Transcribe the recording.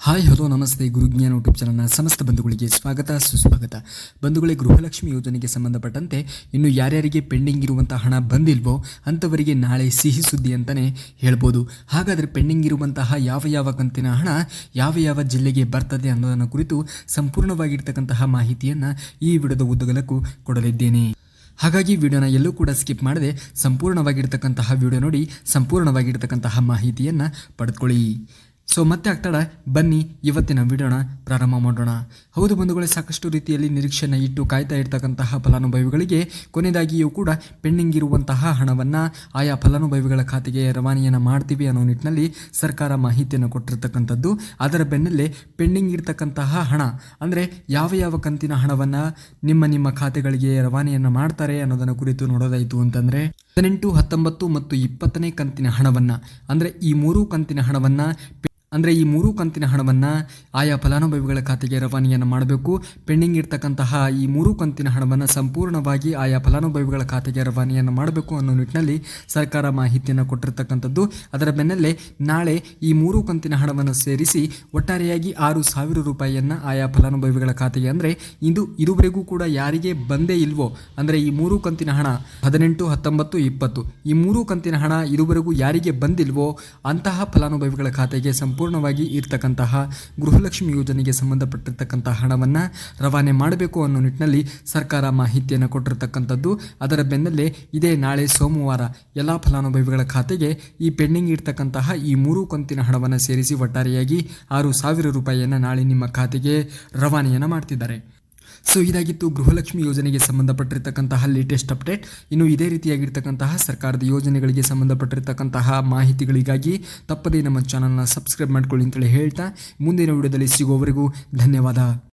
Hi, hello, ನಮಸ್ತೆ. ಗುರುಜ್ಞಾನ YouTube ಚಾನಲ್ನ ಸಮಸ್ತ ಬಂಧುಗಳಿಗೆ ಸ್ವಾಗತ, ಸುಸ್ವಾಗತ. ಬಂಧುಗಳೇ, ಗೃಹಲಕ್ಷ್ಮಿ ಯೋಜನೆಗೆ ಸಂಬಂಧಪಟ್ಟಂತೆ ಇನ್ನು ಯಾರ್ಯಾರಿಗೆ ಪೆಂಡಿಂಗ್ ಇರುವಂಥ ಹಣ ಬಂದಿಲ್ವೋ ಅಂಥವರಿಗೆ ನಾಳೆ ಸಿಹಿ ಸುದ್ದಿ ಅಂತಲೇ ಹೇಳ್ಬೋದು. ಹಾಗಾದರೆ ಪೆಂಡಿಂಗ್ ಇರುವಂತಹ ಯಾವ ಯಾವ ಕಂತಿನ ಹಣ ಯಾವ ಯಾವ ಜಿಲ್ಲೆಗೆ ಬರ್ತದೆ ಅನ್ನೋದನ್ನು ಕುರಿತು ಸಂಪೂರ್ಣವಾಗಿರ್ತಕ್ಕಂತಹ ಮಾಹಿತಿಯನ್ನು ಈ ವಿಡಿಯೋದ ಉದ್ದಗಲಕ್ಕೂ ಕೊಡಲಿದ್ದೇನೆ. ಹಾಗಾಗಿ ವಿಡಿಯೋನ ಎಲ್ಲೂ ಕೂಡ ಸ್ಕಿಪ್ ಮಾಡದೆ ಸಂಪೂರ್ಣವಾಗಿರ್ತಕ್ಕಂತಹ ವಿಡಿಯೋ ನೋಡಿ ಸಂಪೂರ್ಣವಾಗಿರ್ತಕ್ಕಂತಹ ಮಾಹಿತಿಯನ್ನು ಪಡೆದುಕೊಳ್ಳಿ. ಸೊ ಮತ್ತೆ ಆಗ್ತಾಡ ಬನ್ನಿ, ಇವತ್ತಿನ ವಿಡಿಯೋನ ಪ್ರಾರಂಭ ಮಾಡೋಣ. ಹೌದು ಬಂಧುಗಳೇ, ಸಾಕಷ್ಟು ರೀತಿಯಲ್ಲಿ ನಿರೀಕ್ಷೆಯನ್ನು ಇಟ್ಟು ಕಾಯ್ತಾ ಇರ್ತಕ್ಕಂತಹ ಫಲಾನುಭವಿಗಳಿಗೆ ಕೊನೆಯದಾಗಿಯೂ ಕೂಡ ಪೆಂಡಿಂಗ್ ಇರುವಂತಹ ಹಣವನ್ನು ಆಯಾ ಫಲಾನುಭವಿಗಳ ಖಾತೆಗೆ ರವಾನೆಯನ್ನು ಮಾಡ್ತೀವಿ ಅನ್ನೋ ನಿಟ್ಟಿನಲ್ಲಿ ಸರ್ಕಾರ ಮಾಹಿತಿಯನ್ನು ಕೊಟ್ಟಿರ್ತಕ್ಕಂಥದ್ದು. ಅದರ ಬೆನ್ನಲ್ಲೇ ಪೆಂಡಿಂಗ್ ಇರ್ತಕ್ಕಂತಹ ಹಣ, ಅಂದರೆ ಯಾವ ಯಾವ ಕಂತಿನ ಹಣವನ್ನು ನಿಮ್ಮ ನಿಮ್ಮ ಖಾತೆಗಳಿಗೆ ರವಾನೆಯನ್ನು ಮಾಡ್ತಾರೆ ಅನ್ನೋದನ್ನು ಕುರಿತು ನೋಡೋದಾಯಿತು ಅಂತಂದರೆ, ಹದಿನೆಂಟು, ಹತ್ತೊಂಬತ್ತು ಮತ್ತು ಇಪ್ಪತ್ತನೇ ಕಂತಿನ ಹಣವನ್ನು, ಅಂದರೆ ಈ ಮೂರು ಕಂತಿನ ಹಣವನ್ನು ಅಂದರೆ ಈ ಮೂರು ಕಂತಿನ ಹಣವನ್ನು ಆಯಾ ಫಲಾನುಭವಿಗಳ ಖಾತೆಗೆ ರವಾನೆಯನ್ನು ಮಾಡಬೇಕು. ಪೆಂಡಿಂಗ್ ಇರ್ತಕ್ಕಂತಹ ಈ ಮೂರು ಕಂತಿನ ಹಣವನ್ನು ಸಂಪೂರ್ಣವಾಗಿ ಆಯಾ ಫಲಾನುಭವಿಗಳ ಖಾತೆಗೆ ರವಾನೆಯನ್ನು ಮಾಡಬೇಕು ಅನ್ನೋ ನಿಟ್ಟಿನಲ್ಲಿ ಸರ್ಕಾರ ಮಾಹಿತಿಯನ್ನು ಕೊಟ್ಟಿರ್ತಕ್ಕಂಥದ್ದು. ಅದರ ಬೆನ್ನಲ್ಲೇ ನಾಳೆ ಈ ಮೂರು ಕಂತಿನ ಹಣವನ್ನು ಸೇರಿಸಿ ಒಟ್ಟಾರೆಯಾಗಿ ಆರು ಸಾವಿರ ರೂಪಾಯಿಯನ್ನು ಆಯಾ ಫಲಾನುಭವಿಗಳ ಖಾತೆಗೆ ಅಂದರೆ ಇಂದು ಇದುವರೆಗೂ ಕೂಡ ಯಾರಿಗೆ ಬಂದೇ ಇಲ್ವೋ, ಅಂದರೆ ಈ ಮೂರು ಕಂತಿನ ಹಣ ಹದಿನೆಂಟು, ಹತ್ತೊಂಬತ್ತು, ಇಪ್ಪತ್ತು ಈ ಮೂರು ಕಂತಿನ ಹಣ ಇದುವರೆಗೂ ಯಾರಿಗೆ ಬಂದಿಲ್ವೋ ಅಂತಹ ಫಲಾನುಭವಿಗಳ ಖಾತೆಗೆ ಸಂಪೂರ್ಣವಾಗಿ ಇರ್ತಕ್ಕಂತಹ ಗೃಹಲಕ್ಷ್ಮಿ ಯೋಜನೆಗೆ ಸಂಬಂಧಪಟ್ಟಿರ್ತಕ್ಕಂಥ ಹಣವನ್ನು ರವಾನೆ ಮಾಡಬೇಕು ಅನ್ನೋ ನಿಟ್ಟಿನಲ್ಲಿ ಸರ್ಕಾರ ಮಾಹಿತಿಯನ್ನು ಕೊಟ್ಟಿರ್ತಕ್ಕಂಥದ್ದು. ಅದರ ಬೆನ್ನಲ್ಲೇ ಇದೇ ನಾಳೆ ಸೋಮವಾರ ಎಲ್ಲ ಫಲಾನುಭವಿಗಳ ಖಾತೆಗೆ ಈ ಪೆಂಡಿಂಗ್ ಇರ್ತಕ್ಕಂತಹ ಈ ಮೂರು ಕಂತಿನ ಹಣವನ್ನು ಸೇರಿಸಿ ಒಟ್ಟಾರೆಯಾಗಿ ಆರು ಸಾವಿರ ರೂಪಾಯಿಯನ್ನು ನಾಳೆ ನಿಮ್ಮ ಖಾತೆಗೆ ರವಾನೆಯನ್ನು ಮಾಡ್ತಿದ್ದಾರೆ. ಸೊ ಇದಾಗಿತ್ತು ಗೃಹಲಕ್ಷ್ಮಿ ಯೋಜನೆಗೆ ಸಂಬಂಧಪಟ್ಟಿರ್ತಕ್ಕಂತಹ ಲೇಟೆಸ್ಟ್ ಅಪ್ಡೇಟ್ ಇನ್ನು ಇದೇ ರೀತಿಯಾಗಿರ್ತಕ್ಕಂತಹ ಸರ್ಕಾರದ ಯೋಜನೆಗಳಿಗೆ ಸಂಬಂಧಪಟ್ಟಿರ್ತಕ್ಕಂತಹ ಮಾಹಿತಿಗಳಿಗಾಗಿ ತಪ್ಪದೇ ನಮ್ಮ ಚಾನಲ್ನ ಸಬ್ಸ್ಕ್ರೈಬ್ ಮಾಡ್ಕೊಳ್ಳಿ ಅಂತೇಳಿ ಹೇಳ್ತಾ, ಮುಂದಿನ ವಿಡಿಯೋದಲ್ಲಿ ಸಿಗೋವರೆಗೂ ಧನ್ಯವಾದ.